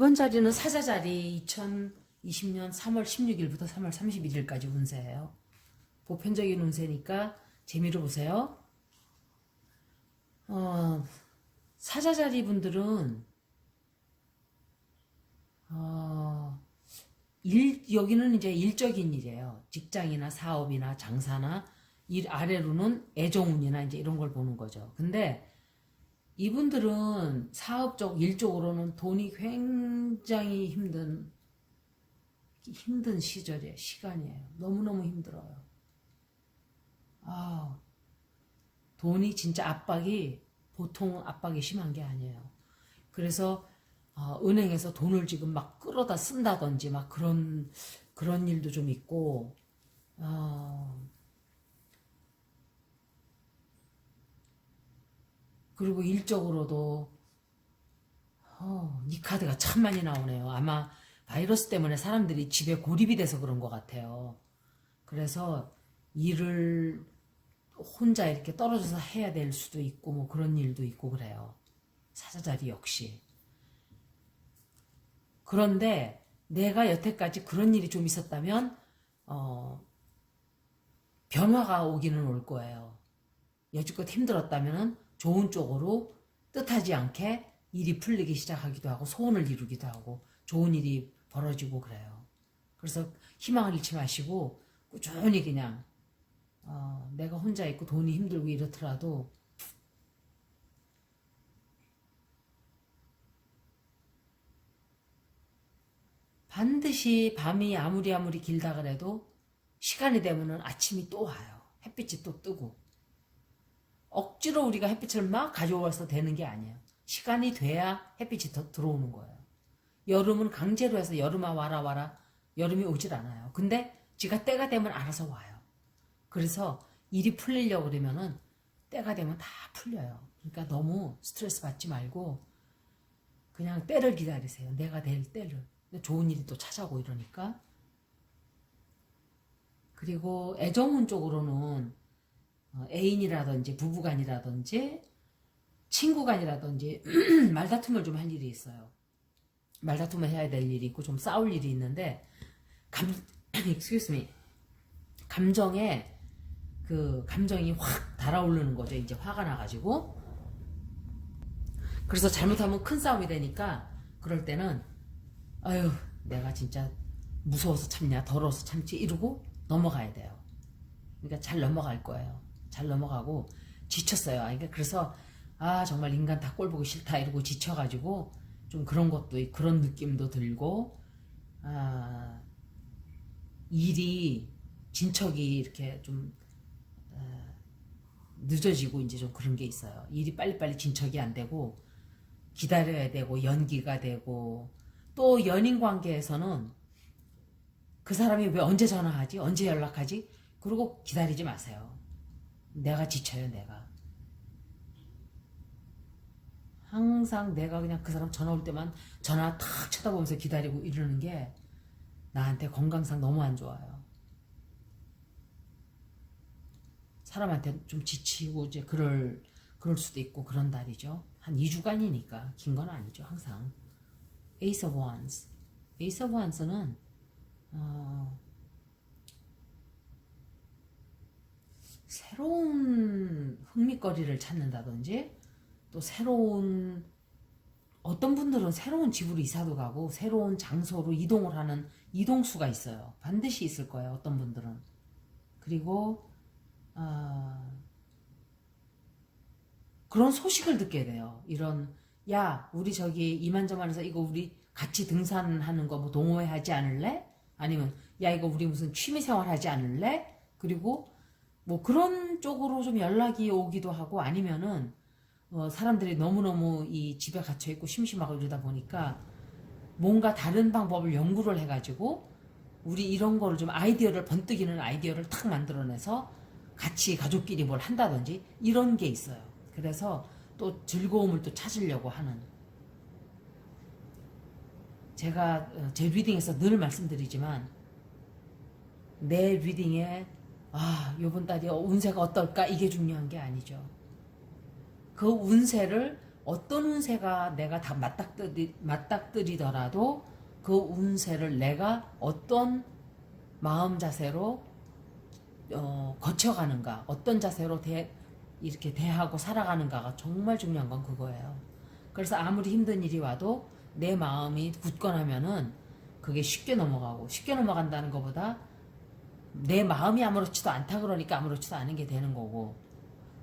이번 자리는 사자 자리 2020년 3월 16일부터 3월 31일까지 운세예요. 보편적인 운세니까 재미로 보세요. 어, 사자 자리 분들은 어, 일, 여기는 이제 일적인 일이에요. 직장이나 사업이나 장사나 일 아래로는 애정운이나 이제 이런 걸 보는 거죠. 근데 이분들은 사업적, 일적으로는 돈이 굉장히 힘든, 힘든 시절이에요. 시간이에요. 너무너무 힘들어요. 아, 돈이 진짜 압박이 보통 압박이 심한 게 아니에요. 그래서 어, 은행에서 돈을 지금 막 끌어다 쓴다든지 막 그런 그런 일도 좀 있고 어, 그리고 일적으로도 어, 이 카드가 참 많이 나오네요. 아마 바이러스 때문에 사람들이 집에 고립이 돼서 그런 것 같아요. 그래서 일을 혼자 이렇게 떨어져서 해야 될 수도 있고 뭐 그런 일도 있고 그래요. 사자자리 역시. 그런데 내가 여태까지 그런 일이 좀 있었다면 어, 변화가 오기는 올 거예요. 여지껏 힘들었다면 좋은 쪽으로 뜻하지 않게 일이 풀리기 시작하기도 하고 소원을 이루기도 하고 좋은 일이 벌어지고 그래요. 그래서 희망을 잃지 마시고 꾸준히 그냥 어, 내가 혼자 있고 돈이 힘들고 이렇더라도 반드시 밤이 아무리 아무리 길다 그래도 시간이 되면은 아침이 또 와요. 햇빛이 또 뜨고. 억지로 우리가 햇빛을 막 가져와서 되는 게 아니에요. 시간이 돼야 햇빛이 더 들어오는 거예요. 여름은 강제로 해서 여름아 와라 와라 여름이 오질 않아요. 근데 지가 때가 되면 알아서 와요. 그래서 일이 풀리려고 그러면은 때가 되면 다 풀려요. 그러니까 너무 스트레스 받지 말고 그냥 때를 기다리세요. 내가 될 때를. 좋은 일이 또 찾아오고 이러니까. 그리고 애정운 쪽으로는 어, 애인이라든지 부부간이라든지 친구간이라든지 말다툼을 좀 할 일이 있어요. 말다툼을 해야 될 일이 있고 좀 싸울 일이 있는데 감 excuse me 감정에 그 감정이 확 달아오르는 거죠. 이제 화가 나가지고 그래서 잘못하면 큰 싸움이 되니까 그럴 때는 아유 내가 진짜 무서워서 참냐 더러워서 참지 이러고 넘어가야 돼요. 그러니까 잘 넘어갈 거예요. 잘 넘어가고 지쳤어요. 그러니까 그래서 아 정말 인간 다 꼴 보기 싫다 이러고 지쳐가지고 좀 그런 것도 있- 그런 느낌도 들고 아 일이 진척이 이렇게 좀 어, 늦어지고 이제 좀 그런 게 있어요. 일이 빨리빨리 진척이 안 되고 기다려야 되고 연기가 되고 또 연인 관계에서는 그 사람이 왜 언제 전화하지? 언제 연락하지? 그러고 기다리지 마세요. 내가 지쳐요, 내가. 항상 내가 그냥 그 사람 전화 올 때만 전화 탁 쳐다보면서 기다리고 이러는 게 나한테 건강상 너무 안 좋아요. 사람한테 좀 지치고 이제 그럴 그럴 수도 있고 그런 달이죠. 한 2주간이니까 긴 건 아니죠, 항상. Ace of Wands. Ace of Wands는 어, 새로운 흥미거리를 찾는다든지 또 새로운 어떤 분들은 새로운 집으로 이사도 가고 새로운 장소로 이동을 하는 이동수가 있어요. 반드시 있을 거예요. 어떤 분들은 그리고 어, 그런 소식을 듣게 돼요. 이런 야 우리 저기 이만저만해서 이거 우리 같이 등산하는 거 뭐 동호회 하지 않을래? 아니면 야 이거 우리 무슨 취미 생활 하지 않을래? 그리고 뭐 그런 쪽으로 좀 연락이 오기도 하고 아니면은 어, 사람들이 너무너무 이 집에 갇혀 있고 심심하고 이러다 보니까 뭔가 다른 방법을 연구를 해가지고 우리 이런 거를 좀 아이디어를 번뜩이는 아이디어를 탁 만들어내서 같이 가족끼리 뭘 한다든지 이런 게 있어요. 그래서 또 즐거움을 또 찾으려고 하는 제가 어, 제 리딩에서 늘 말씀드리지만 내 리딩에 아 요번 달이 운세가 어떨까 이게 중요한 게 아니죠. 그 운세를 어떤 운세가 내가 다 맞닥뜨리, 맞닥뜨리더라도 그 운세를 내가 어떤 마음 자세로 어, 거쳐가는가, 어떤 자세로 대, 이렇게 대하고 살아가는가가 정말 중요한 건 그거예요. 그래서 아무리 힘든 일이 와도 내 마음이 굳건하면은 그게 쉽게 넘어가고 쉽게 넘어간다는 것보다 내 마음이 아무렇지도 않다 그러니까 아무렇지도 않은 게 되는 거고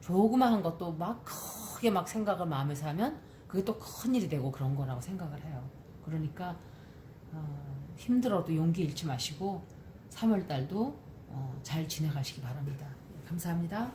조그마한 것도 막 크게 막 생각을 마음에서 하면 그게 또 큰 일이 되고 그런 거라고 생각을 해요. 그러니까 어, 힘들어도 용기 잃지 마시고 3월 달도 어, 잘 지내가시기 바랍니다. 감사합니다.